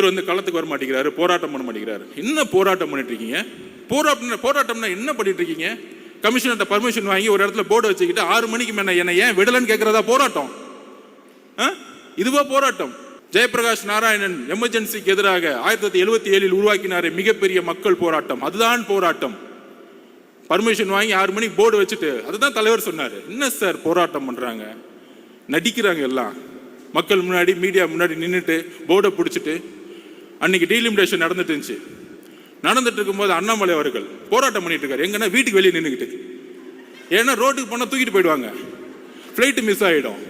இவர் வந்து களத்துக்கு வர மாட்டேங்கிறாரு போராட்டம் பண்ண மாட்டேங்கிறாரு. என்ன போராட்டம் பண்ணிட்டு இருக்கீங்க? போராட்டம் போராட்டம்னா என்ன பண்ணிட்டு இருக்கீங்க? கமிஷனர்கிட்ட பர்மிஷன் வாங்கி ஒரு இடத்துல போர்டு வச்சுக்கிட்டு ஆறு மணிக்கு மேல என்ன ஏன் விடலன்னு கேட்கறதா போராட்டம்? ஆ? இதுவா போராட்டம். ஜெயபிரகாஷ் நாராயணன் எமர்ஜென்சிக்கு எதிராக ஆயிரத்தி தொள்ளாயிரத்தி எழுபத்தி ஏழில் உருவாக்கினாரே மிகப்பெரிய மக்கள் போராட்டம். அதுதான் போராட்டம். பர்மிஷன் வாங்கி ஆறு மணிக்கு போர்டு வச்சுட்டு அதுதான் தலைவர் சொன்னார். என்ன சார் போராட்டம் பண்றாங்க? நடிக்கிறாங்க எல்லாம். மக்கள் முன்னாடி மீடியா முன்னாடி நின்றுட்டு போர்டை பிடிச்சிட்டு அன்னைக்கு டீலிமிடேஷன் நடந்துட்டு இருந்துச்சு நடந்துட்டு இருக்கும்போது அண்ணாமலை அவர்கள் போராட்டம் பண்ணிட்டு இருக்காரு எங்கன்னா வீட்டுக்கு வெளியே நின்றுக்கிட்டு ஏன்னா ரோட்டுக்கு போனால் தூக்கிட்டு போயிடுவாங்க. ஃப்ளைட்டு மிஸ் ஆகிடும்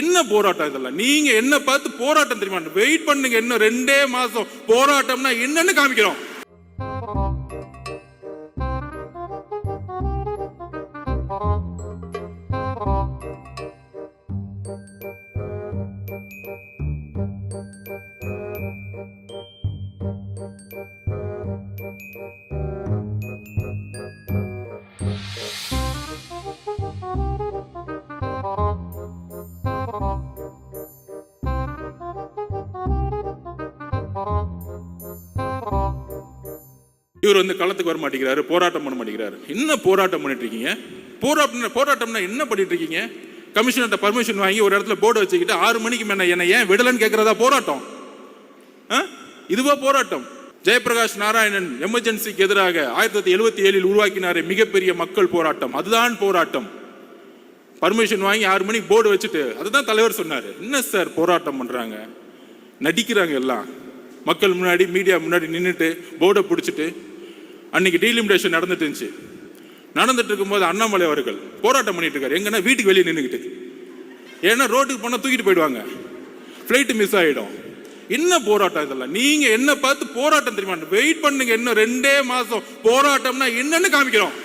என்ன போராட்டம் இதெல்லாம்? நீங்க என்ன பார்த்து போராட்டம் தெரியுமா? வெயிட் பண்ணுங்க இன்னும் ரெண்டே மாசம். போராட்டம்னா என்னன்னு காமிக்கிறோம். இவர் வந்து களத்துக்கு வர மாட்டேங்கிறாரு போராட்டம் பண்ண மாட்டேங்கிறாரு. என்ன போராட்டம் பண்ணிட்டு இருக்கீங்க? போராட்டம் போராட்டம்னா என்ன பண்ணிட்டு இருக்கீங்க? கமிஷனர்கிட்ட பர்மிஷன் வாங்கி ஒரு இடத்துல போர்டு வச்சுக்கிட்டு ஆறு மணிக்கு மேலே என்ன ஏன் விடலன்னு கேட்கறதா போராட்டம்? ஆ? இதுவா போராட்டம். ஜெயபிரகாஷ் நாராயணன் எமர்ஜென்சிக்கு எதிராக ஆயிரத்தி தொள்ளாயிரத்தி எழுபத்தி ஏழில் உருவாக்கினாரே மிகப்பெரிய மக்கள் போராட்டம். அதுதான் போராட்டம். பர்மிஷன் வாங்கி ஆறு மணிக்கு போர்டு வச்சுட்டு அதுதான் தலைவர் சொன்னார். என்ன சார் போராட்டம் பண்ணுறாங்க நடிக்கிறாங்க எல்லாம். மக்கள் முன்னாடி மீடியா முன்னாடி நின்றுட்டு போர்டை பிடிச்சிட்டு அன்னைக்கு டீலிமிடேஷன் நடந்துட்டு இருந்துச்சு. நடந்துட்டு இருக்கும்போது அண்ணாமலை அவர்கள் போராட்டம் பண்ணிட்டு இருக்காரு. எங்கன்னா வீட்டுக்கு வெளியே நின்றுக்கிட்டு ஏன்னா ரோட்டுக்கு போனால் தூக்கிட்டு போயிடுவாங்க. ஃப்ளைட்டு மிஸ் ஆகிடும் என்ன போராட்டம் இதெல்லாம்? நீங்க என்ன பார்த்து போராட்டம் தெரியுமா? வெயிட் பண்ணுங்க இன்னும் ரெண்டே மாசம். போராட்டம்னா என்னன்னு காமிக்கிறோம்.